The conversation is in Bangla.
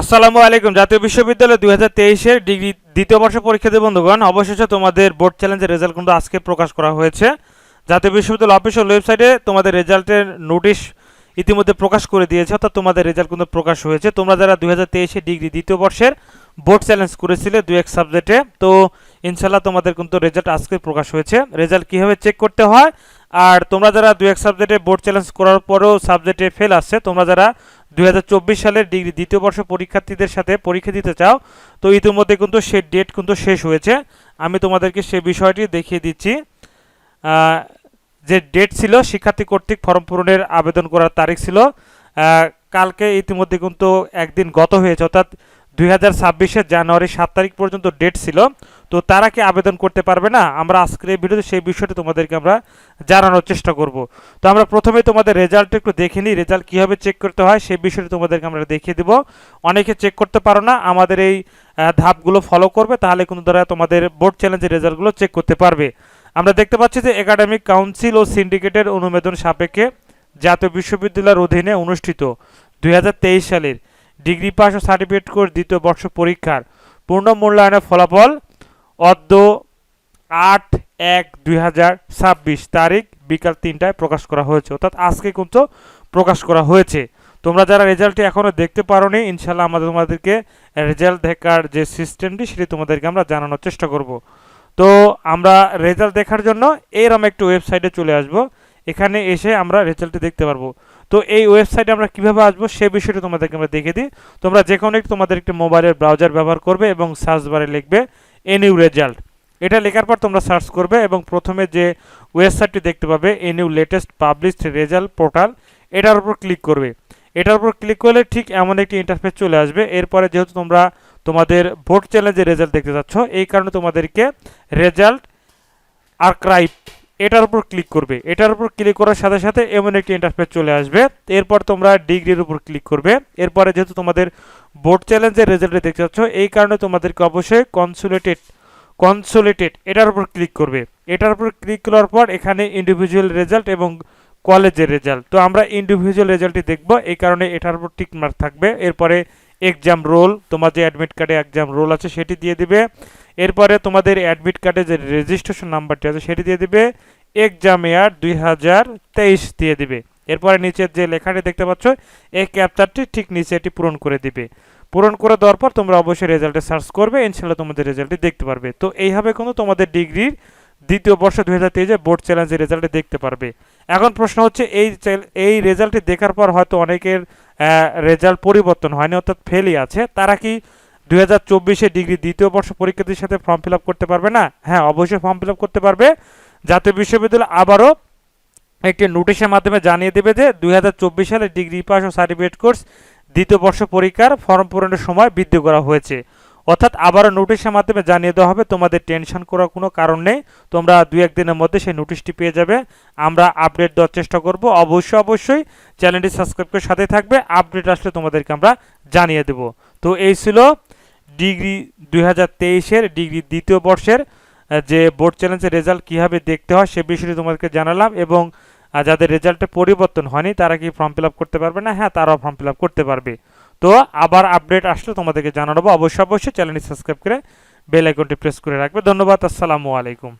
আসসালামু আলাইকুম। জাতীয় বিশ্ববিদ্যালয় দুই হাজার তেইশের ডিগ্রি দ্বিতীয় বর্ষ পরীক্ষার্থী বন্ধুগণ। অবশেষে তোমাদের বোর্ড চ্যালেঞ্জের রেজাল্ট কিন্তু আজকে প্রকাশ করা হয়েছে। জাতীয় বিশ্ববিদ্যালয় অফিসিয়াল ওয়েবসাইটে তোমাদের রেজাল্টের নোটিশ ইতিমধ্যে প্রকাশ করে দিয়েছে, অর্থাৎ তোমাদের রেজাল্ট কিন্তু প্রকাশ হয়েছে। তোমরা যারা দুই হাজার তেইশে ডিগ্রি দ্বিতীয় বর্ষের বোর্ড চ্যালেঞ্জ করেছিলে দু এক সাবজেক্টে তো ইনশাল্লাহ তোমাদের কিন্তু রেজাল্ট আজকে প্রকাশ হয়েছে। রেজাল্ট কীভাবে চেক করতে হয়? আর তোমরা যারা দু এক সাবজেক্টে বোর্ড চ্যালেঞ্জ করার পরেও সাবজেক্টে ফেল আসছে তোমরা যারা দু হাজার চব্বিশ সালের ডিগ্রি দ্বিতীয় বর্ষ পরীক্ষার্থীদের সাথে পরীক্ষা দিতে চাও, তো ইতিমধ্যে কিন্তু সে ডেট কিন্তু শেষ হয়েছে। আমি তোমাদেরকে সে বিষয়টি দেখিয়ে দিচ্ছি। যে ডেট ছিল, শিক্ষার্থী কর্তৃক ফর্ম পূরণের আবেদন করার তারিখ ছিল কালকে ইতিমধ্যে কিন্তু একদিন গত হয়েছে, অর্থাৎ দুই হাজার জানুয়ারি সাত তারিখ পর্যন্ত ডেট ছিল। তো তারা কি আবেদন করতে পারবে না? আমরা আজকের এই ভিডিওতে সেই বিষয়টি তোমাদেরকে আমরা জানানোর চেষ্টা করব। তো আমরা প্রথমে তোমাদের রেজাল্ট একটু দেখে নিই, রেজাল্ট কীভাবে চেক করতে হয় সেই বিষয়টি তোমাদেরকে আমরা দেখিয়ে দিব। অনেকে চেক করতে পারো না, আমাদের এই ধাপগুলো ফলো করবে, তাহলে কিন্তু তারা তোমাদের বোর্ড চ্যালেঞ্জের রেজাল্টগুলো চেক করতে পারবে। আমরা দেখতে পাচ্ছি যে একাডেমিক কাউন্সিল ও সিন্ডিকেটের অনুমোদন সাপেক্ষে জাতীয় বিশ্ববিদ্যালয়ের অধীনে অনুষ্ঠিত দুই হাজার তেইশ সালের ডিগ্রি পাস ও সার্টিফিকেট কোর্স দ্বিতীয় বর্ষ পরীক্ষার পূর্ণ মূল্যায়নের ফলাফল অদ্য আট এক দুই তারিখ বিকাল তিনটায় প্রকাশ করা হয়েছে। অর্থাৎ আজকে কিন্তু প্রকাশ করা হয়েছে। তোমরা যারা রেজাল্টটি এখনও দেখতে পারোনি ইনশাল্লাহ আমাদের তোমাদেরকে রেজাল্ট দেখার যে সিস্টেমটি, সেটি তোমাদেরকে আমরা জানানোর চেষ্টা করব। তো আমরা রেজাল্ট দেখার জন্য এরম একটু ওয়েবসাইটে চলে আসব। এখানে এসে আমরা রেজাল্টটি দেখতে পারব। তো এই ওয়েবসাইটে আমরা কীভাবে আসব, সে বিষয়টি তোমাদেরকে আমরা দেখে দিই। তোমরা যে কোনো একটি তোমাদের একটি মোবাইলের ব্রাউজার ব্যবহার করবে এবং সার্চ বারে লিখবে এনিউ রেজাল্ট। এটা লেখার পর তোমরা সার্চ করবে এবং প্রথমে যে ওয়েবসাইটটি দেখতে পাবে a new latest published result portal, এটার উপর ক্লিক করবে। এটার উপর ক্লিক করলে ঠিক এমন একটি ইন্টারফেস চলে আসবে। এরপরে যেহেতু তোমরা তোমাদের ভোট চ্যালেঞ্জের রেজাল্ট দেখতে যাচ্ছ এই কারণে তোমাদেরকে রেজাল্ট আর্কাইভ এটার উপর ক্লিক করবে। এটার উপর ক্লিক করার সাথে সাথে এমন একটি ইন্টারফেস চলে আসবে। এরপর তোমরা ডিগ্রির উপর ক্লিক করবে। এরপরে যেহেতু তোমাদের বোর্ড চ্যালেঞ্জের রেজাল্টে দেখতে পাচ্ছ এই কারণে তোমাদেরকে অবশ্যই কনসুলেটেড কনসোলেটেড এটার উপর ক্লিক করবে। এটার উপর ক্লিক করার পর এখানে ইন্ডিভিজুয়াল রেজাল্ট এবং কলেজের রেজাল্ট তো আমরা ইন্ডিভিজুয়াল রেজাল্টই দেখব। এই কারণে এটার উপর টিক মার্ক থাকবে। এরপরে এক্সাম রোল তোমার যে অ্যাডমিট কার্ডে এক্সাম রোল আছে, সেটি দিয়ে দিবে। এরপরে তোমাদের অ্যাডমিট কার্ডে যে রেজিস্ট্রেশন নাম্বারটি আছে, সেটি দিয়ে দিবে। এক্সাম ইয়ার দুই হাজার তেইশ দিয়ে দিবে। এরপরে নিচের যে লেখাটি দেখতে পাচ্ছ, এই ক্যাপচারটি ঠিক নিচে এটি পূরণ করে দিবে। পূরণ করে দেওয়ার পর তোমরা অবশ্যই রেজাল্টে সার্চ করবে ইনশাল্লাহ তোমাদের রেজাল্টটি দেখতে পারবে। তো এইভাবে কিন্তু তোমাদের ডিগ্রির দ্বিতীয় বর্ষ দুই হাজার তেইশে বোর্ড চ্যালেঞ্জের রেজাল্টে দেখতে পারবে। এখন প্রশ্ন হচ্ছে, এই এই রেজাল্টটি দেখার পর হয়তো অনেকের রেজাল্ট পরিবর্তন হয়নি, অর্থাৎ ফেলই আছে। তারা কি দুই হাজার চব্বিশে ডিগ্রি দ্বিতীয় বর্ষ পরীক্ষার্থীর সাথে ফর্ম ফিল করতে পারবে না? হ্যাঁ অবশ্যই ফর্ম ফিল করতে পারবে। জাতীয় বিশ্ববিদ্যালয় আবারও একটি নোটিশের মাধ্যমে জানিয়ে দেবে যে দুই হাজার চব্বিশ সালে ডিগ্রি পাস ও সার্টিফিকেট কোর্স দ্বিতীয় বর্ষ পরীক্ষার ফর্ম পূরণের সময় বৃদ্ধি করা হয়েছে। অর্থাৎ আবারও নোটিশের মাধ্যমে জানিয়ে দেওয়া হবে, তোমাদের টেনশন করার কোনো কারণ নেই। তোমরা দুই একদিনের মধ্যে সেই নোটিশটি পেয়ে যাবে। আমরা আপডেট দেওয়ার চেষ্টা করব। অবশ্যই অবশ্যই চ্যানেলটি সাবস্ক্রাইব করে সাথে থাকবে। আপডেট আসলে তোমাদেরকে আমরা জানিয়ে দেব। তো এই ছিল ডিগ্রি দুই হাজার তেইশের, ডিগ্রি দ্বিতীয় বর্ষের যে বোর্ড চ্যালেঞ্জের রেজাল্ট কীভাবে দেখতে হয় সে বিষয়টি তোমাদেরকে জানালাম এবং যাদের রেজাল্টে পরিবর্তন হয়নি, তারা কি ফর্ম ফিল করতে পারবে না? হ্যাঁ তারাও ফর্ম ফিল করতে পারবে। তো আবার আপডেট আসলে তোমাদেরকে জানাব অবশ্যই অবশ্যই চ্যানেলটি সাবস্ক্রাইব করে বেল আইকনটি প্রেস করে রাখবে। ধন্যবাদ, আসসালামু আলাইকুম।